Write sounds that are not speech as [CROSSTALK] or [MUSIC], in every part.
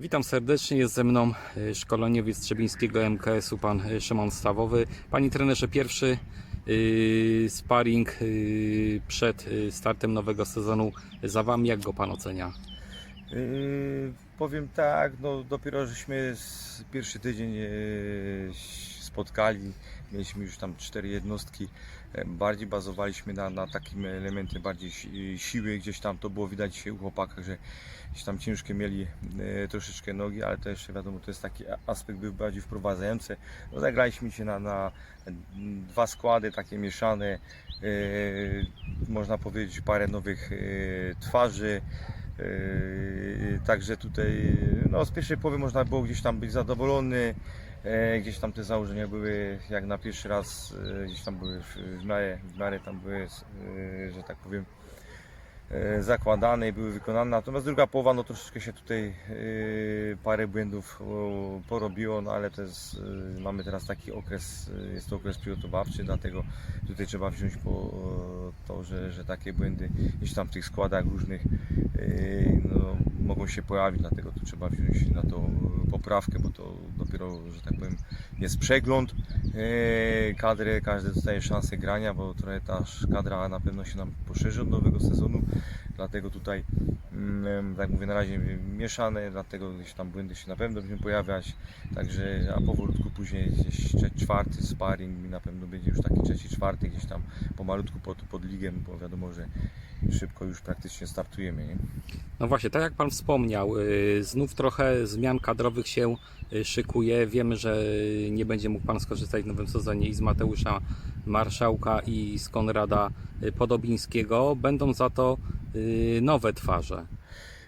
Witam serdecznie, jest ze mną y, szkoleniowiec Trzebińskiego MKS-u, pan y, Szymon Stawowy. Panie trenerze, pierwszy y, sparring przed startem nowego sezonu za Wami, jak go Pan ocenia? Yy, powiem tak, no dopiero żeśmy z pierwszy tydzień spotkali, mieliśmy już tam cztery jednostki, E, bardziej bazowaliśmy na, na takim elemencie bardziej si- siły, gdzieś tam to było widać u chłopakach, że gdzieś tam ciężkie mieli e, troszeczkę nogi, ale to jeszcze wiadomo, to jest taki aspekt był bardziej wprowadzający. No, zagraliśmy się na, na dwa składy takie mieszane, e, można powiedzieć parę nowych e, twarzy, Także tutaj no, z pierwszej połowy można było gdzieś tam być zadowolony. E, Gdzieś tam te założenia były jak na pierwszy raz, gdzieś tam były w, miarę, w miarę tam były, że tak powiem, zakładane i były wykonane. Natomiast druga połowa, no troszeczkę się tutaj parę błędów porobiło, no ale to jest, mamy teraz taki okres, jest to okres przygotowawczy, dlatego tutaj trzeba wziąć po to, że, że takie błędy gdzieś tam w tych składach różnych Yy, no, mogą się pojawić, dlatego tu trzeba wziąć na to poprawkę, bo to dopiero, że tak powiem, jest przegląd. Kadry, każdy dostaje szansę grania, bo trochę ta kadra na pewno się nam poszerzy od nowego sezonu, dlatego tutaj, tak mówię, na razie mieszane, dlatego gdzieś tam błędy się na pewno będą pojawiać, także, a powolutku później gdzieś czwarty sparring na pewno będzie już taki trzeci, czwarty, gdzieś tam pomalutku pod, pod ligę, bo wiadomo, że szybko już praktycznie startujemy, nie? No właśnie, tak jak Pan wspomniał, y, znów trochę zmian kadrowych się y, szykuje. Wiemy, że nie będzie mógł Pan skorzystać w nowym sezonie i z Mateusza Marszałka i z Konrada y, Podobińskiego. Będą za to nowe twarze.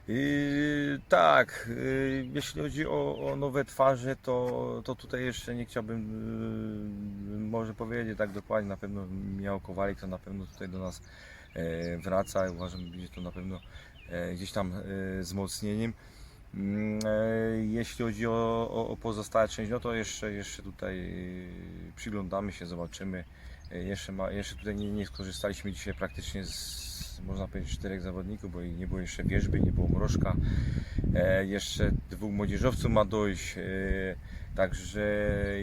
Yy, tak, yy, jeśli chodzi o, o nowe twarze, to, to tutaj jeszcze nie chciałbym yy, może powiedzieć tak dokładnie, na pewno Miał Kowalik to na pewno tutaj do nas e, wraca, uważam, że będzie to na pewno e, gdzieś tam e, wzmocnieniem. E, Jeśli chodzi o, o, o pozostałe część, no to jeszcze, jeszcze tutaj e, przyglądamy się, zobaczymy. E, Jeszcze, ma, jeszcze tutaj nie, nie skorzystaliśmy dzisiaj praktycznie z, można powiedzieć, czterech zawodników, bo nie było jeszcze wierzby, nie było mrożka. E, jeszcze dwóch młodzieżowców ma dojść. E, także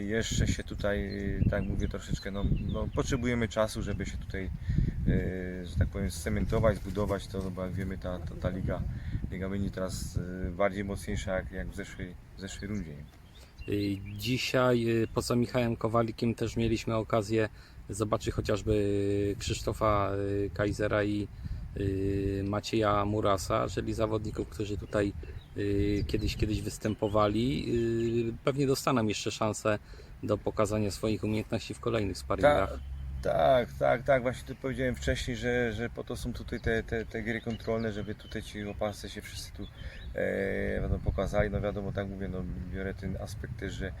jeszcze się tutaj, tak mówię, troszeczkę, no, no, potrzebujemy czasu, żeby się tutaj, e, że tak powiem, scementować, zbudować to, no bo jak wiemy, ta, ta, ta liga, liga będzie teraz e, bardziej mocniejsza jak, jak w, zeszłej, w zeszłej rundzie. Y, Dzisiaj y, poza Michałem Kowalikiem też mieliśmy okazję zobaczyć chociażby Krzysztofa y, Kaisera i Macieja Murasa, czyli zawodników, którzy tutaj kiedyś kiedyś występowali. Pewnie dostaną jeszcze szansę do pokazania swoich umiejętności w kolejnych sparingach. Tak, tak, tak. Właśnie tu powiedziałem wcześniej, że, że po to są tutaj te, te, te gry kontrolne, żeby tutaj ci opascy się wszyscy tu e, pokazali. No wiadomo, tak mówię, no biorę ten aspekt też, że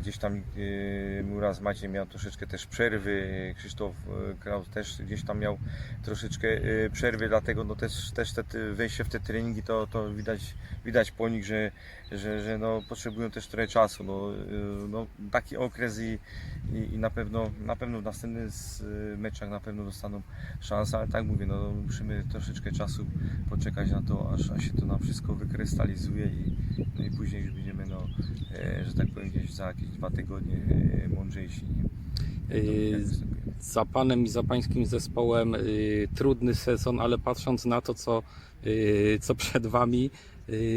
gdzieś tam e, Muraz Maciej miał troszeczkę też przerwy, Krzysztof e, Kraus też gdzieś tam miał troszeczkę e, przerwy, dlatego no też, też te, wejście w te treningi to, to widać, widać po nich, że, że, że no, potrzebują też trochę czasu. No, e, no, taki okres i, i, i na pewno na pewno w następnych z- meczach na pewno dostaną szansę, ale tak mówię, no musimy troszeczkę czasu poczekać na to, aż, aż się to nam wszystko wykrystalizuje i, no i później już będziemy, no, e, że tak powiem, gdzieś za jakieś dwa tygodnie e, mądrzejsi. Yy, występujemy. Za Panem i za Pańskim zespołem y, trudny sezon, ale patrząc na to, co, co przed Wami,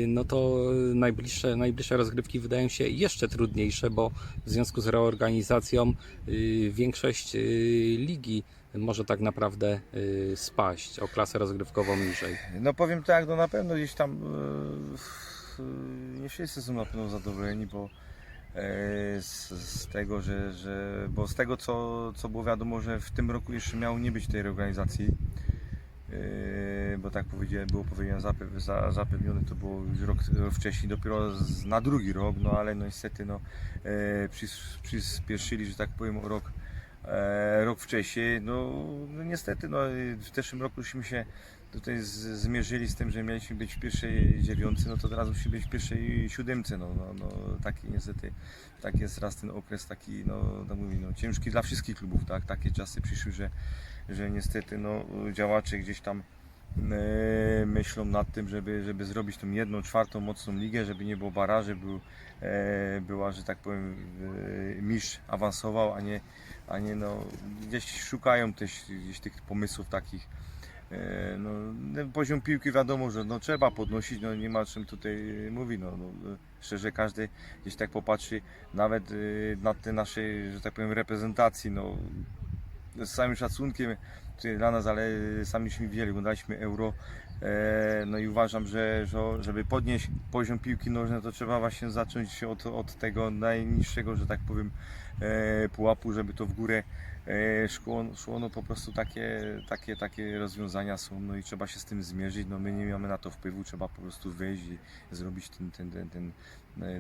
no to najbliższe, najbliższe rozgrywki wydają się jeszcze trudniejsze, bo w związku z reorganizacją większość ligi może tak naprawdę spaść o klasę rozgrywkową niżej. No powiem tak, no na pewno gdzieś tam e, nie wszyscy są na pewno zadowoleni, bo e, z, z tego, że, że bo z tego co, co było wiadomo, że w tym roku jeszcze miało nie być tej reorganizacji, e, bo tak powiedziałem, było za, zapewnione to było już rok, wcześniej, dopiero na drugi rok, no ale no niestety no, e, przys, przyspieszyli, że tak powiem rok, e, rok wcześniej, no, no niestety no, w zeszłym roku żeśmy się tutaj z, zmierzyli z tym, że mieliśmy być w pierwszej dziewiątce, no to teraz musimy być w pierwszej siódemce. No, no, no, taki niestety, tak jest raz ten okres taki, no, tak mówię, no, ciężki dla wszystkich klubów, tak? Takie czasy przyszły, że, że niestety no, działacze gdzieś tam e, myślą nad tym, żeby, żeby zrobić tą jedną, czwartą mocną ligę, żeby nie było baraży, był, e, była, że tak powiem, e, mistrz awansował, a nie, a nie no, gdzieś szukają też gdzieś tych pomysłów takich. E, No, poziom piłki wiadomo, że no, trzeba podnosić, no, nie ma czym tutaj mówić. No, no, szczerze każdy gdzieś tak popatrzy nawet e, na te nasze, że tak powiem, reprezentacji. No, z całym szacunkiem dla nas, ale samiśmy widzieli, oglądaliśmy Euro. E, No i uważam, że, że żeby podnieść poziom piłki nożnej, to trzeba właśnie zacząć od, od tego najniższego, że tak powiem, e, pułapu, żeby to w górę e, szło, szło. No po prostu takie, takie, takie rozwiązania są, no i trzeba się z tym zmierzyć. No my nie mamy na to wpływu, trzeba po prostu wyjść i zrobić ten, ten, ten, ten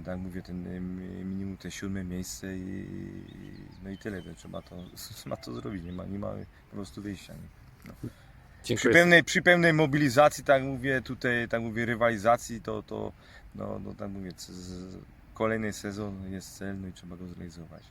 tak mówię, ten mi- minimum te siódme miejsce i, no i tyle, to trzeba to, [LAUGHS] trzeba to zrobić, nie ma, nie ma po prostu wyjścia. Nie? Przy Dziękuję. pełnej, przy pełnej mobilizacji, tak mówię, tutaj, tak mówię, rywalizacji, to, to no, no tak mówię, z, z, kolejny sezon jest cel, no i trzeba go zrealizować.